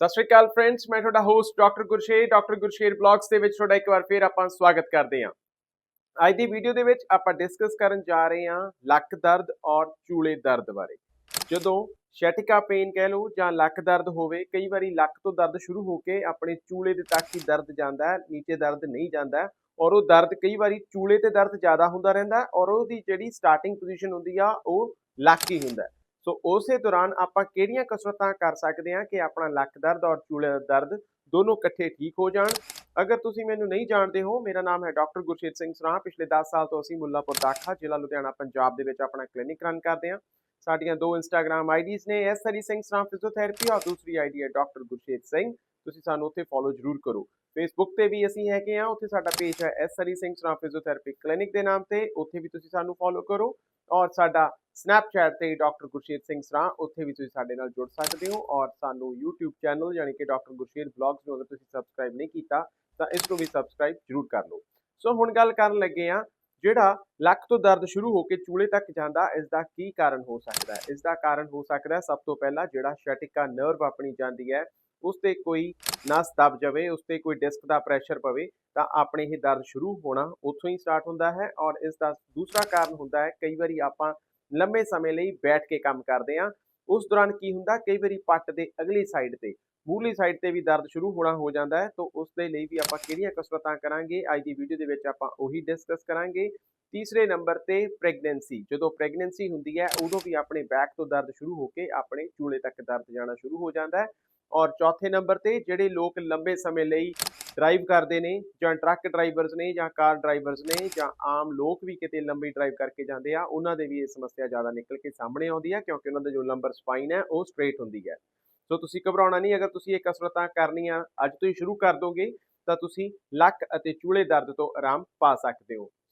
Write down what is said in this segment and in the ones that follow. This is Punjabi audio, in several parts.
ਸਤਿ ਸ਼੍ਰੀ ਅਕਾਲ ਫਰੈਂਡਸ ਮੈਂ ਤੁਹਾਡਾ host doctor Gursher doctor Gursher blogs ਦੇ ਵਿੱਚ ਤੁਹਾਡਾ ਇੱਕ ਵਾਰ ਫੇਰ ਆਪਾਂ ਸਵਾਗਤ ਕਰਦੇ ਹਾਂ। ਅੱਜ ਦੀ ਵੀਡੀਓ ਦੇ ਵਿੱਚ ਆਪਾਂ ਡਿਸਕਸ ਕਰਨ ਜਾ ਰਹੇ ਹਾਂ ਲੱਕ ਦਰਦ ਔਰ ਚੂਲੇ ਦਰਦ ਬਾਰੇ। ਜਦੋਂ ਸ਼ੈਟਿਕਾ ਪੇਨ ਕਹਿ ਲਓ ਜਾਂ ਲੱਕ ਦਰਦ ਹੋਵੇ, ਕਈ ਵਾਰੀ ਲੱਕ ਤੋਂ ਦਰਦ ਸ਼ੁਰੂ ਹੋ ਕੇ ਆਪਣੇ ਚੂਲੇ ਦੇ ਤੱਕ ਹੀ ਦਰਦ ਜਾਂਦਾ ਹੈ, ਨੀਚੇ ਦਰਦ ਨਹੀਂ ਜਾਂਦਾ ਔਰ ਉਹ ਦਰਦ ਕਈ ਵਾਰੀ ਚੂਲੇ ਤੇ ਦਰਦ ਜ਼ਿਆਦਾ ਹੁੰਦਾ ਰਹਿੰਦਾ ਔਰ ਉਹਦੀ ਜਿਹੜੀ ਸਟਾਰਟਿੰਗ ਪੋਜੀਸ਼ਨ ਹੁੰਦੀ ਆ, ਉਹ ਲੱਕ ਹੀ ਹੁੰਦਾ ਸੋ ਉਸੇ ਦੌਰਾਨ ਆਪਾਂ ਕਿਹੜੀਆਂ ਕਸਰਤਾਂ ਕਰ ਸਕਦੇ ਹਾਂ ਕਿ ਆਪਣਾ ਲੱਕ ਦਰਦ ਔਰ ਚੂਲੇ ਦਾ ਦਰਦ ਦੋਨੋਂ ਇਕੱਠੇ ਠੀਕ ਹੋ ਜਾਣ? ਅਗਰ ਤੁਸੀਂ ਮੈਨੂੰ ਨਹੀਂ ਜਾਣਦੇ ਹੋ, ਮੇਰਾ ਨਾਮ ਹੈ ਡਾਕਟਰ ਗੁਰਸ਼ੇਤ ਸਿੰਘ ਸਰਾਹ। ਪਿਛਲੇ 10 ਸਾਲ ਤੋਂ ਅਸੀਂ ਮੁੱਲਾਪੁਰ ਦਾਖਾ ਜ਼ਿਲ੍ਹਾ ਲੁਧਿਆਣਾ, ਪੰਜਾਬ ਦੇ ਵਿੱਚ ਆਪਣਾ ਕਲੀਨਿਕ ਰਨ ਕਰਦੇ ਹਾਂ। ਸਾਡੀਆਂ ਦੋ ਇੰਸਟਾਗ੍ਰam ਆਈਡੀਜ਼ ਨੇ ਐਸ ਹਰੀ ਸਿੰਘ ਸਰਾਹ ਫਿਜ਼ੀਓਥੈਰੇਪੀ ਔਰ ਦੂਸਰੀ ਆਈਡੀ ਹੈ ਡਾਕਟਰ ਗੁਰਸ਼ੇਤ ਸਿੰਘ। ਤੁਸੀਂ ਸਾਨੂੰ ਉੱਥੇ ਫੋਲੋ ਜ਼ਰੂਰ ਕਰੋ। ਫੇਸਬੁੱਕ ਤੇ ਵੀ ਅਸੀਂ ਹੈਗੇ ਆ ਉੱਥੇ ਸਾਡਾ ਪੇਜ ਹੈ S Hari Singh Sarah physiotherapy clinic ਦੇ ਨਾਮ ਤੇ, ਉੱਥੇ ਵੀ ਤੁਸੀਂ ਸਾਨੂੰ ਫੋਲੋ ਕਰੋ ਔਰ ਸਾਡਾ ਸਨੈਪਚੈਟ ਤੇ ਡਾਕਟਰ ਗੁਰਸ਼ੀਰ ਸਿੰਘ ਸਰਾਂ ਉੱਥੇ ਵੀ ਤੁਸੀਂ ਸਾਡੇ ਨਾਲ ਜੁੜ ਸਕਦੇ ਹੋ ਔਰ ਸਾਨੂੰ YouTube ਚੈਨਲ ਯਾਨੀ ਕਿ ਡਾਕਟਰ ਗੁਰਸ਼ੇਰ ਬਲੌਗਸ ਨੂੰ ਅਗਰ ਤੁਸੀਂ ਸਬਸਕ੍ਰਾਈਬ ਨਹੀਂ ਕੀਤਾ, ਤਾਂ ਇਸ ਨੂੰ ਵੀ ਸਬਸਕ੍ਰਾਈਬ ਜ਼ਰੂਰ ਕਰ ਲਓ। ਸੋ ਹੁਣ ਗੱਲ ਕਰਨ ਲੱਗੇ ਆ ਜਿਹੜਾ ਲੱਕ ਤੋਂ ਦਰਦ ਸ਼ੁਰੂ ਹੋ ਕੇ ਚੂਲੇ ਤੱਕ ਜਾਂਦਾ ਇਸ ਦਾ ਕੀ ਕਾਰਨ ਹੋ ਸਕਦਾ ਹੈ? ਇਸ ਦਾ ਕਾਰਨ ਹੋ ਸਕਦਾ ਸਭ ਤੋਂ ਪਹਿਲਾਂ ਜਿਹੜਾ ਸ਼ੈਟਿਕਾ ਨਰਵ ਆਪਣੀ ਜਾਂਦੀ ਹੈ ਉਸ ਤੇ ਕੋਈ ਨਸ ਦਬ ਜਾਵੇ ਉਸ ਤੇ ਕੋਈ ਡਿਸਕ ਦਾ ਪ੍ਰੈਸ਼ਰ ਪਵੇ, ਤਾਂ ਆਪਣੇ ਇਹ ਦਰਦ ਸ਼ੁਰੂ ਹੋਣਾ ਉੱਥੋਂ ਹੀ ਸਟਾਰਟ ਹੁੰਦਾ ਹੈ ਔਰ ਇਸ ਦਾ ਦੂਸਰਾ ਕਾਰਨ ਹੁੰਦਾ ਹੈ, ਕਈ ਵਾਰੀ ਆਪਾਂ ਲੰਬੇ ਸਮੇਂ ਲਈ ਬੈਠ ਕੇ ਕੰਮ ਕਰਦੇ ਹਾਂ। ਉਸ ਦੌਰਾਨ ਕੀ ਹੁੰਦਾ, ਕਈ ਵਾਰੀ ਪੱਟ ਦੇ ਅਗਲੀ ਸਾਈਡ ਤੇ ਮੂਹਲੀ ਸਾਈਡ ਤੇ ਵੀ ਦਰਦ ਸ਼ੁਰੂ ਹੋਣਾ ਹੋ ਜਾਂਦਾ ਹੈ, ਤਾਂ ਉਸ ਦੇ ਲਈ ਵੀ ਆਪਾਂ ਕਿਹੜੀਆਂ ਕਸਰਤਾਂ ਕਰਾਂਗੇ, ਅੱਜ ਦੀ ਵੀਡੀਓ ਦੇ ਵਿੱਚ ਆਪਾਂ ਉਹੀ ਡਿਸਕਸ ਕਰਾਂਗੇ। ਤੀਸਰੇ ਨੰਬਰ ਤੇ ਪ੍ਰੈਗਨੈਂਸੀ ਜਦੋਂ ਪ੍ਰੈਗਨੈਂਸੀ ਹੁੰਦੀ ਹੈ, ਉਦੋਂ ਵੀ ਆਪਣੇ ਬੈਕ ਤੋਂ ਦਰਦ ਸ਼ੁਰੂ ਹੋ ਕੇ ਆਪਣੇ ਚੂਲੇ ਤੱਕ ਦਰਦ ਜਾਣਾ ਸ਼ੁਰੂ ਹੋ ਜਾਂਦਾ ਹੈ। ਔਰ ਚੌਥੇ ਨੰਬਰ ਤੇ ਜਿਹੜੇ ਲੋਕ ਲੰਬੇ ਸਮੇਂ ਲਈ ਡਰਾਈਵ ਕਰਦੇ ਨੇ ਜਾਂ ਟਰੱਕ ਡਰਾਈਵਰਸ ਨੇ ਜਾਂ ਕਾਰ ਡਰਾਈਵਰਸ ਨੇ ਜਾਂ ਆਮ ਲੋਕ ਵੀ ਕਿਤੇ ਲੰਬੀ ਡਰਾਈਵ ਕਰਕੇ ਜਾਂਦੇ ਆ, ਉਹਨਾਂ ਦੇ ਵੀ ਇਹ ਸਮੱਸਿਆ ਜ਼ਿਆਦਾ ਨਿਕਲ ਕੇ ਸਾਹਮਣੇ ਆਉਂਦੀ ਹੈ ਕਿਉਂਕਿ ਉਹਨਾਂ ਦਾ ਜੋ ਲੰਬਰ ਸਪਾਈਨ ਹੈ, ਉਹ ਸਟ੍ਰੇਟ ਹੁੰਦੀ ਹੈ। ਸੋ ਤੁਸੀਂ ਘਬਰਾਉਣਾ ਨਹੀਂ, ਅਗਰ ਤੁਸੀਂ ਇਹ ਕਸਰਤਾਂ ਕਰਨੀਆਂ ਅੱਜ ਤੋਂ ਹੀ ਸ਼ੁਰੂ ਕਰ ਦੋਗੇ, ਤਾਂ ਤੁਸੀਂ ਲੱਕ ਅਤੇ ਚੂਲੇ ਦਰਦ ਤੋਂ ਆਰਾਮ ਪਾ ਸਕਦੇ ਹੋ।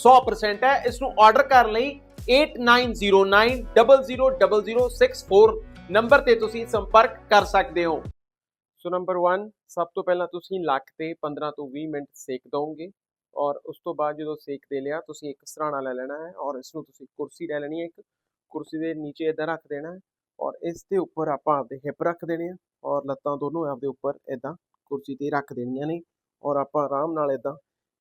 100% ਹੈ। ਇਸ ਨੂੰ ਆਰਡਰ ਕਰਨ ਲਈ 8909000064 ਨੰਬਰ ਤੇ ਤੁਸੀਂ ਸੰਪਰਕ ਕਰ ਸਕਦੇ ਹੋ। ਸੋ ਨੰਬਰ 1 ਸਭ ਤੋਂ ਪਹਿਲਾਂ ਤੁਸੀਂ ਲੱਕ ਤੇ 15 ਤੋਂ 20 ਮਿੰਟ ਸੇਕ ਦੋਗੇ ਔਰ ਉਸ ਤੋਂ ਬਾਅਦ ਜਦੋਂ ਸੇਕ ਦੇ ਲਿਆ, ਤੁਸੀਂ ਇੱਕ ਸਰਾਣਾ ਲੈ ਲੈਣਾ ਹੈ ਔਰ ਇਸ ਨੂੰ ਤੁਸੀਂ ਕੁਰਸੀ ਲੈ ਲੈਣੀ ਹੈ। ਇੱਕ ਕੁਰਸੀ ਦੇ ਨੀਚੇ ਇਦਾਂ ਰੱਖ ਦੇਣਾ ਔਰ ਇਸ ਦੇ ਉੱਪਰ ਆਪਾਂ ਆਪਦੇ ਹਿੱਪ ਰੱਖ ਦੇਣੇ ਆ ਔਰ ਲੱਤਾਂ ਦੋਨੋਂ ਆਪਦੇ ਉੱਪਰ ਇਦਾਂ ਕੁਰਸੀ ਤੇ ਰੱਖ ਦੇਣੀਆਂ ਨੇ ਔਰ ਆਪਾਂ ਆਰਾਮ ਨਾਲ ਇਦਾਂ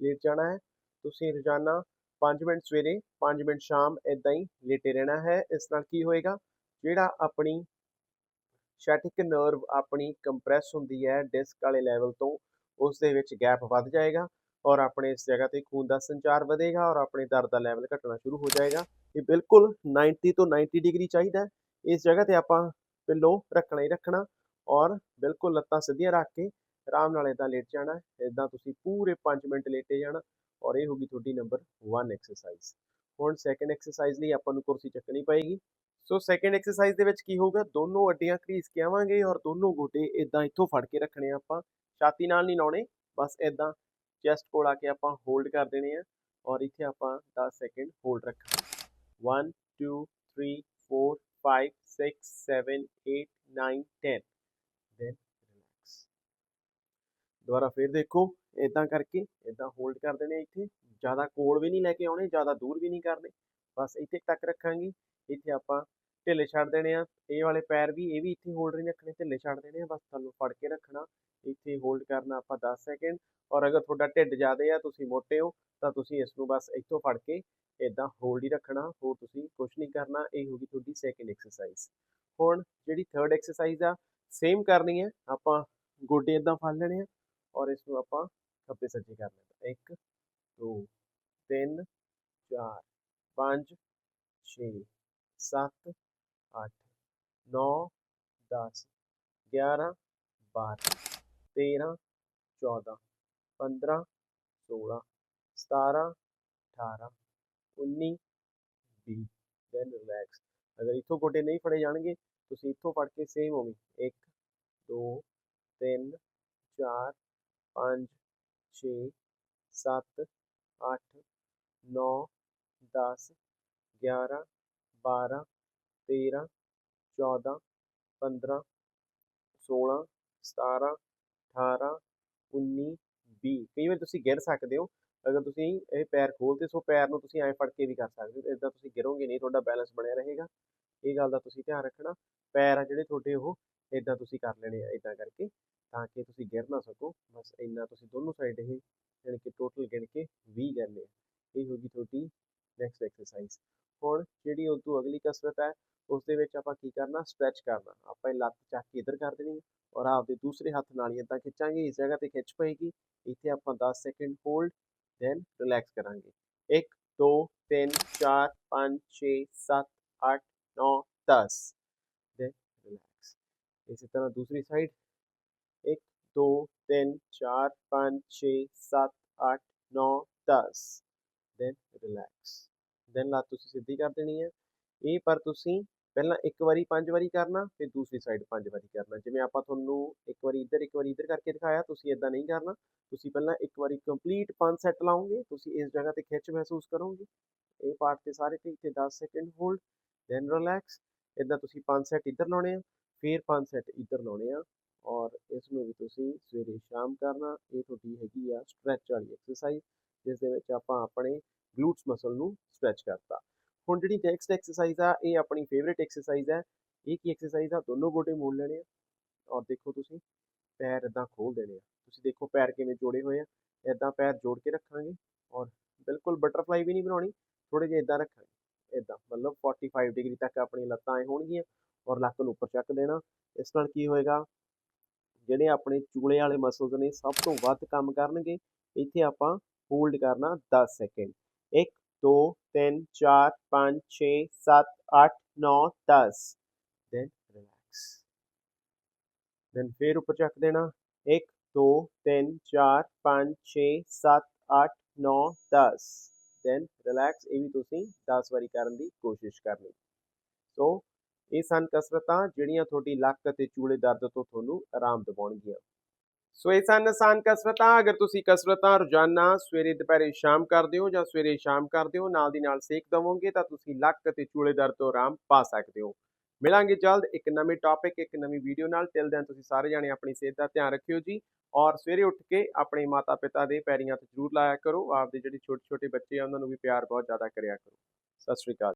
ਲੇਟ ਜਾਣਾ ਹੈ। ਤੁਸੀਂ ਰੋਜ਼ਾਨਾ 5 ਮਿੰਟ ਸਵੇਰੇ 5 ਮਿੰਟ ਸ਼ਾਮ ਇਦਾਂ ਹੀ ਲੇਟੇ ਰਹਿਣਾ ਹੈ। ਇਸ ਨਾਲ ਕੀ ਹੋਏਗਾ? ਜਿਹੜਾ ਆਪਣੀ ਸ਼ੈਟਿਕ ਨਰਵ ਆਪਣੀ ਕੰਪਰੈਸ ਹੁੰਦੀ ਹੈ ਡਿਸਕ ਵਾਲੇ ਲੈਵਲ ਤੋਂ ਉਸ ਦੇ ਵਿੱਚ ਗੈਪ ਵੱਧ ਜਾਏਗਾ ਔਰ ਆਪਣੇ ਇਸ ਜਗ੍ਹਾ ਤੇ ਖੂਨ ਦਾ ਸੰਚਾਰ ਵਧੇਗਾ ਔਰ ਆਪਣੇ ਦਰਦ ਦਾ ਲੈਵਲ ਘਟਣਾ ਸ਼ੁਰੂ ਹੋ ਜਾਏਗਾ। ਇਹ ਬਿਲਕੁਲ 90 ਤੋਂ 90 ਡਿਗਰੀ ਚਾਹੀਦਾ ਇਸ ਜਗ੍ਹਾ ਤੇ ਆਪਾਂ ਪਿੱਲੋ ਰੱਖਣਾ ਹੀ ਰੱਖਣਾ ਔਰ ਬਿਲਕੁਲ ਲੱਤਾਂ ਸਿੱਧੀਆਂ ਰੱਖ ਕੇ ਆਰਾਮ ਨਾਲ ਇਦਾਂ ਲੇਟ ਜਾਣਾ ਹੈ। ਇਦਾਂ ਤੁਸੀਂ ਪੂਰੇ 5 ਮਿੰਟ ਲੇਟੇ ਜਾਣਾ ਔਰ ਇਹ ਹੋਗੀ ਤੁਹਾਡੀ ਨੰਬਰ 1 ਐਕਸਰਸਾਈਜ਼ ਹੁਣ ਸੈਕੰਡ ਐਕਸਰਸਾਈਜ਼ ਲਈ ਆਪਾਂ ਨੂੰ ਕੁਰਸੀ ਚੱਕਣੀ ਪਏਗੀ। ਸੋ ਸੈਕੰਡ ਐਕਸਰਸਾਈਜ਼ ਦੇ ਵਿੱਚ ਕੀ ਹੋਊਗਾ? ਦੋਨੋਂ ਅੱਡੀਆਂ ਘੜੀਸ ਕੇ ਆਵਾਂਗੇ ਔਰ ਦੋਨੋਂ ਗੋਡੇ ਇਦਾਂ ਇੱਥੋਂ ਫੜ ਕੇ ਰੱਖਣੇ ਆ ਆਪਾਂ। ਛਾਤੀ ਨਾਲ ਨਹੀਂ ਲਾਉਣੇ ਬਸ ਇਦਾਂ ਚੈਸਟ ਕੋਲ ਆ ਕੇ ਆਪਾਂ ਹੋਲਡ ਕਰ ਦੇਣੇ ਆ ਔਰ ਇੱਥੇ ਆਪਾਂ 10 ਸੈਕਿੰਡ ਹੋਲਡ ਰੱਖਾਂਗੇ 1 2 3 4 5 6 7 8 9 10 ਦੈਨ ਰਿਲੈਕਸ ਦੁਬਾਰਾ ਫੇਰ ਦੇਖੋ। ਇਦਾਂ ਕਰਕੇ ਇਦਾਂ ਹੋਲਡ ਕਰ ਦੇਣੇ ਇੱਥੇ। ਜ਼ਿਆਦਾ ਕੋਲ ਵੀ ਨਹੀਂ ਲੈ ਕੇ ਆਉਣੇ, ਜ਼ਿਆਦਾ ਦੂਰ ਵੀ ਨਹੀਂ ਕਰਨੇ। ਬਸ ਇੱਥੇ ਤੱਕ ਰੱਖਾਂਗੇ। ਇੱਥੇ ਆਪਾਂ ਢਿੱਲੇ ਛੱਡ ਦੇਣੇ ਆ। ਇਹ ਵਾਲੇ ਪੈਰ ਵੀ, ਇਹ ਵੀ ਇੱਥੇ ਹੋਲਡ ਨਹੀਂ ਰੱਖਣੇ, ਢਿੱਲੇ ਛੱਡ ਦੇਣੇ ਆ। ਬਸ ਤੁਹਾਨੂੰ ਫੜ ਕੇ ਰੱਖਣਾ। ਇੱਥੇ ਹੋਲਡ ਕਰਨਾ ਆਪਾਂ 10 ਸੈਕਿੰਡ ਔਰ ਅਗਰ ਤੁਹਾਡਾ ਢਿੱਡ ਜ਼ਿਆਦਾ ਆ, ਤੁਸੀਂ ਮੋਟੇ ਹੋ, ਤਾਂ ਤੁਸੀਂ ਇਸ ਨੂੰ ਬਸ ਇੱਥੋਂ ਫੜ ਕੇ ਇਦਾਂ ਹੋਲਡ ਹੀ ਰੱਖਣਾ। ਹੋਰ ਤੁਸੀਂ ਕੁਝ ਨਹੀਂ ਕਰਨਾ। ਇਹ ਹੋਗੀ ਤੁਹਾਡੀ ਸੈਕਿੰਡ ਐਕਸਰਸਾਈਜ਼ ਹੁਣ ਜਿਹੜੀ ਥਰਡ ਐਕਸਰਸਾਈਜ਼ ਆ ਸੇਮ ਕਰਨੀ ਹੈ ਆਪਾਂ ਗੋਡੇ ਇਦਾਂ ਫੜ ਲੈਣੇ ਆ। ਔਰ ਇਸ ਨੂੰ ਆਪਾਂ ਖੱਬੇ ਸੱਜੇ ਕਰ ਲੈਣਾ 1 2 3 4 5 6 7 8 9 10 11 12 13 14 15 16 17 18 19 20 ਦੈਨ ਰਿਲੈਕਸ ਅਗਰ ਇੱਥੋਂ ਗੋਡੇ ਨਹੀਂ ਫੜੇ ਜਾਣਗੇ ਤੁਸੀਂ ਇੱਥੋਂ ਫੜ ਕੇ ਸੇਮ ਉਵੇਂ 1 2 3 4 5 6 7 8 9 10 11 12 13 14 15 16 17 18 19 20 ਕਈ ਵਾਰ ਤੁਸੀਂ ਗਿਰ ਸਕਦੇ ਹੋ। ਅਗਰ ਤੁਸੀਂ ਇਹ ਪੈਰ ਖੋਲਦੇ ਸੋ ਪੈਰ ਨੂੰ ਤੁਸੀਂ ਐਂ ਫੜ ਕੇ ਵੀ ਕਰ ਸਕਦੇ ਹੋ। ਇਦਾਂ ਤੁਸੀਂ ਗਿਰੋਗੇ ਨਹੀਂ, ਤੁਹਾਡਾ ਬੈਲੈਂਸ ਬਣਿਆ ਰਹੇਗਾ। ਇਹ ਗੱਲ ਦਾ ਤੁਸੀਂ ਧਿਆਨ ਰੱਖਣਾ। ਪੈਰ ਆ ਜਿਹੜੇ ਤੁਹਾਡੇ ਉਹ ਇਦਾਂ ਤੁਸੀਂ ਕਰ ਲੈਣੇ ਆ ਇਦਾਂ ਕਰਕੇ। ਤਾਂ ਕਿ ਤੁਸੀਂ ਗਿਰ ਨਾ ਸਕੋ। ਬਸ ਇੰਨਾ ਤੁਸੀਂ ਦੋਨੋਂ ਸਾਈਡ ਇਹ ਯਾਨੀ ਕਿ ਟੋਟਲ ਗਿਣ ਕੇ 20 ਕਰਨੇ ਆ ਇਹ ਹੋਗੀ ਤੁਹਾਡੀ ਨੈਕਸਟ ਐਕਸਰਸਾਈਜ਼ ਹੁਣ ਜਿਹੜੀ ਉਸ ਤੋਂ ਅਗਲੀ ਕਸਰਤ ਹੈ ਉਸ ਦੇ ਵਿੱਚ ਆਪਾਂ ਕੀ ਕਰਨਾ ਸਟ੍ਰੈਚ ਕਰਨਾ। ਆਪਾਂ ਇਹ ਲੱਤ ਚੱਕ ਕੇ ਇੱਧਰ ਕਰ ਦੇਣੀ ਔਰ ਆਪਦੇ ਦੂਸਰੇ ਹੱਥ ਨਾਲ ਹੀ ਇਦਾਂ ਖਿੱਚਾਂਗੇ, ਇਸ ਜਗ੍ਹਾ ਤੇ ਖਿੱਚ ਪਏਗੀ। ਇੱਥੇ ਆਪਾਂ 10 ਸੈਕਿੰਡ ਹੋਲਡ ਦੈਨ ਰਿਲੈਕਸ ਕਰਾਂਗੇ। 1 2 3 4 5 6 7 8 9 10 ਦੈਨ ਰਿਲੈਕਸ ਇਸੇ ਤਰ੍ਹਾਂ ਦੂਸਰੀ ਸਾਈਡ 1 2 3 4 5 6 7 8 9 10 ਦੈਨ ਰਿਲੈਕਸ ਦੈਨ ਲੱਤ ਤੁਸੀਂ ਸਿੱਧੀ ਕਰ ਦੇਣੀ ਹੈ ਇਹ ਪਰ ਤੁਸੀਂ ਪਹਿਲਾਂ ਇੱਕ ਵਾਰੀ ਪੰਜ ਵਾਰੀ ਕਰਨਾ ਫਿਰ ਦੂਸਰੀ ਸਾਈਡ ਪੰਜ ਵਾਰੀ ਕਰਨਾ ਜਿਵੇਂ ਆਪਾਂ ਤੁਹਾਨੂੰ ਇੱਕ ਵਾਰੀ ਇੱਧਰ ਇੱਕ ਵਾਰੀ ਇੱਧਰ ਕਰਕੇ ਦਿਖਾਇਆ ਤੁਸੀਂ ਇਦਾਂ ਨਹੀਂ ਕਰਨਾ ਤੁਸੀਂ ਪਹਿਲਾਂ ਇੱਕ ਵਾਰੀ ਕੰਪਲੀਟ ਪੰਜ ਸੈੱਟ ਲਾਓਗੇ ਤੁਸੀਂ ਇਸ ਜਗ੍ਹਾ ਤੇ ਖਿੱਚ ਮਹਿਸੂਸ ਕਰੋਗੇ ਇਹ ਪਾਰਟ ਤੇ ਸਾਰੇ ਤੇ ਇੱਥੇ 10 ਸੈਕਿੰਡ ਹੋਲਡ ਦੈਨ ਰਿਲੈਕਸ ਇਦਾਂ ਤੁਸੀਂ ਪੰਜ ਸੈੱਟ ਇੱਧਰ ਲਾਉਣੇ ਆ ਫਿਰ ਪੰਜ ਸੈੱਟ ਇੱਧਰ ਲਾਉਣੇ ਆ ਔਰ ਇਸ ਨੂੰ ਵੀ ਤੁਸੀਂ ਸਵੇਰੇ ਸ਼ਾਮ ਕਰਨਾ। ਇਹ ਤੁਹਾਡੀ ਹੈਗੀ ਆ ਸਟ੍ਰੈਚ ਵਾਲੀ ਐਕਸਰਸਾਈਜ਼ ਜਿਸ ਦੇ ਵਿੱਚ ਆਪਾਂ ਆਪਣੇ ਗਲੂਟਸ ਮਸਲ ਨੂੰ ਸਟ੍ਰੈਚ ਕਰਤਾ। ਹੁਣ ਜਿਹੜੀ ਨੈਕਸਟ ਐਕਸਰਸਾਈਜ਼ ਆ, ਇਹ ਆਪਣੀ ਫੇਵਰੇਟ ਐਕਸਰਸਾਈਜ਼ ਹੈ ਇਹ ਕੀ ਐਕਸਰਸਾਈਜ਼ ਆ? ਦੋਨੋਂ ਗੋਡੇ ਮੋੜ ਲੈਣੇ ਆ। ਔਰ ਦੇਖੋ ਤੁਸੀਂ, ਪੈਰ ਇਦਾਂ ਖੋਲ ਦੇਣੇ ਆ। ਤੁਸੀਂ ਦੇਖੋ ਪੈਰ ਕਿਵੇਂ ਜੋੜੇ ਹੋਏ ਆ। ਇਦਾਂ ਪੈਰ ਜੋੜ ਕੇ ਰੱਖਾਂਗੇ। ਔਰ ਬਿਲਕੁਲ ਬਟਰਫਲਾਈ ਵੀ ਨਹੀਂ ਬਣਾਉਣੀ ਥੋੜੇ ਜਿਹਾ ਇਦਾਂ ਰੱਖਾਂਗੇ। ਇਦਾਂ ਮਤਲਬ 45 ਡਿਗਰੀ ਤੱਕ ਆਪਣੀ ਲੱਤਾਂ ਐ ਹੋਣਗੀਆਂ ਔਰ ਲੱਕ ਨੂੰ ਉੱਪਰ ਚੱਕ ਦੇਣਾ। ਇਸ ਨਾਲ ਕੀ ਹੋਏਗਾ? ਜਿਹੜੇ ਆਪਣੇ ਚੂਲੇ ਵਾਲੇ ਮਸਲਸ ਨੇ, ਸਭ ਤੋਂ ਵੱਧ ਕੰਮ ਕਰਨਗੇ। ਇੱਥੇ ਆਪਾਂ ਹੋਲਡ ਕਰਨਾ 10 ਸੈਕਿੰਡ 1 2 3 4 5 6 7 8 9 10 ਦੈਨ ਰਿਲੈਕਸ ਦੈਨ ਫਿਰ ਉੱਪਰ ਚੱਕ ਦੇਣਾ। 1 2 3 4 5 6 7 8 9 10 ਦੈਨ ਰਿਲੈਕਸ ਇਹ ਵੀ ਤੁਸੀਂ 10 ਵਾਰੀ ਕਰਨ ਦੀ ਕੋਸ਼ਿਸ਼ ਕਰਨੀ। ਸੋ ਇਹ ਸਨ ਕਸਰਤਾਂ ਜਿਹੜੀਆਂ ਤੁਹਾਡੀ ਲੱਕ ਅਤੇ ਚੂਲੇ ਦਰਦ ਤੋਂ ਤੁਹਾਨੂੰ ਆਰਾਮ ਦਿਵਾਉਣਗੀਆਂ। ਸੋ ਇਹ ਸਨ ਆਸਾਨ ਕਸਰਤਾਂ, ਅਗਰ ਤੁਸੀਂ ਕਸਰਤਾਂ ਰੋਜ਼ਾਨਾ ਸਵੇਰੇ, ਦੁਪਹਿਰੇ, ਸ਼ਾਮ ਕਰਦੇ ਹੋ ਜਾਂ ਸਵੇਰੇ, ਸ਼ਾਮ ਕਰਦੇ ਹੋ, ਨਾਲ ਦੀ ਨਾਲ ਸੇਕ ਦਵੋਗੇ ਤਾਂ ਤੁਸੀਂ ਲੱਕ ਅਤੇ ਚੂਲੇ ਦਰਦ ਤੋਂ ਆਰਾਮ ਪਾ ਸਕਦੇ ਹੋ। ਮਿਲਾਂਗੇ ਜਲਦ ਇੱਕ ਨਵੇਂ ਟੌਪਿਕ ਇੱਕ ਨਵੀਂ ਵੀਡੀਓ ਨਾਲ। ਟਿਲ ਦੈਨ ਤੁਸੀਂ ਸਾਰੇ ਜਾਣੇ ਆਪਣੀ ਸਿਹਤ ਦਾ ਧਿਆਨ ਰੱਖਿਓ ਜੀ ਔਰ ਸਵੇਰੇ ਉੱਠ ਕੇ ਆਪਣੇ ਮਾਤਾ ਪਿਤਾ ਦੇ ਪੈਰੀਆਂ ਤੇ ਜ਼ਰੂਰ ਲਾਇਆ ਕਰੋ। ਆਪਦੇ ਜਿਹੜੇ ਛੋਟੇ ਛੋਟੇ ਬੱਚੇ ਆ, ਉਹਨਾਂ ਨੂੰ ਵੀ ਪਿਆਰ ਬਹੁਤ ਜ਼ਿਆਦਾ ਕਰਿਆ ਕਰੋ। ਸਤਿ ਸ਼੍ਰੀ ਅਕਾਲ।